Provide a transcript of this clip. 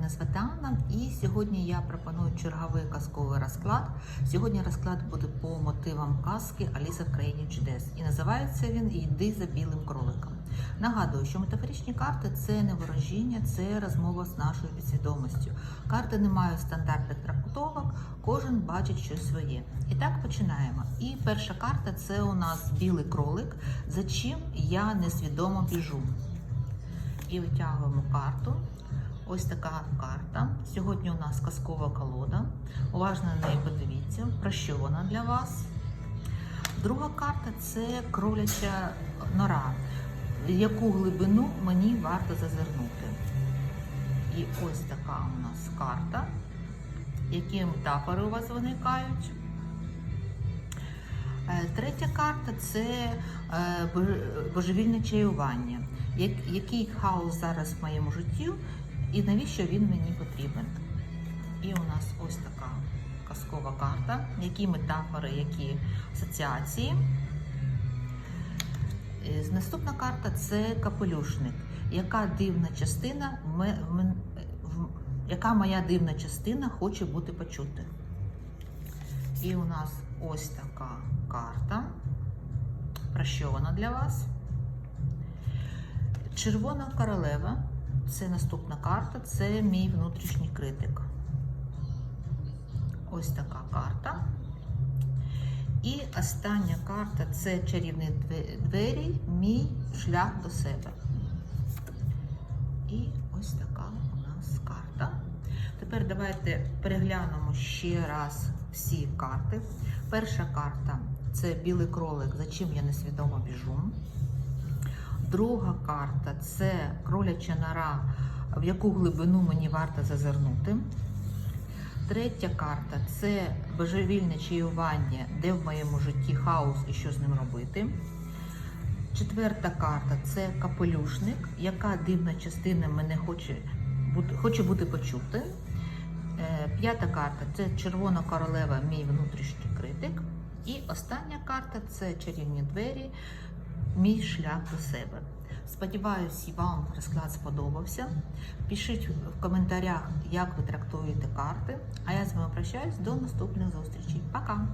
мене звати Анна, і сьогодні я пропоную черговий казковий розклад. Сьогодні розклад буде по мотивам казки Аліса в країні чудес. І називається він Йди за білим кроликом. Нагадую, що метафоричні карти це не ворожіння, це розмова з нашою підсвідомістю. Карти не мають стандартних трактовок, кожен бачить щось своє. І так починаємо. І перша карта це у нас білий кролик, за чим я несвідомо біжу. І витягуємо карту. Ось така карта. Сьогодні у нас казкова колода. Уважно на неї подивіться, про що вона для вас. Друга карта це кроляча нора. Яку глибину мені варто зазирнути. І ось така у нас карта. Які метафори у вас виникають? Е, Третя карта це е, божевільне чаювання. Який хаос зараз в моєму житті і навіщо він мені потрібен? І у нас ось така казкова карта. Які метафори, які асоціації. Е, Наступна карта це капелюшник. Яка дивна частина яка моя дивна частина хоче бути почути? І у нас ось така карта. Про що вона для вас? Червона королева це наступна карта, це мій внутрішній критик. Ось така карта. І остання карта це чарівні двері, мій шлях до себе. І ось така у нас карта. Тепер давайте переглянемо ще раз всі карти. Перша карта це білий кролик, за чим я несвідомо біжу. Друга карта це кроляча нора, в яку глибину мені варто зазирнути. Третя карта це божевільне чаювання, де в моєму житті хаос і що з ним робити. Четверта карта це капелюшник, яка дивна частина мене хоче хоче бути почути. Е, П'ята карта це червона королева, мій внутрішній критик. І остання карта це чарівні двері, мій шлях до себе. Сподіваюсь, вам розклад сподобався. Пишіть в коментарях, як ви трактуєте карти. А я з вами прощаюсь до наступних зустрічей. Пока!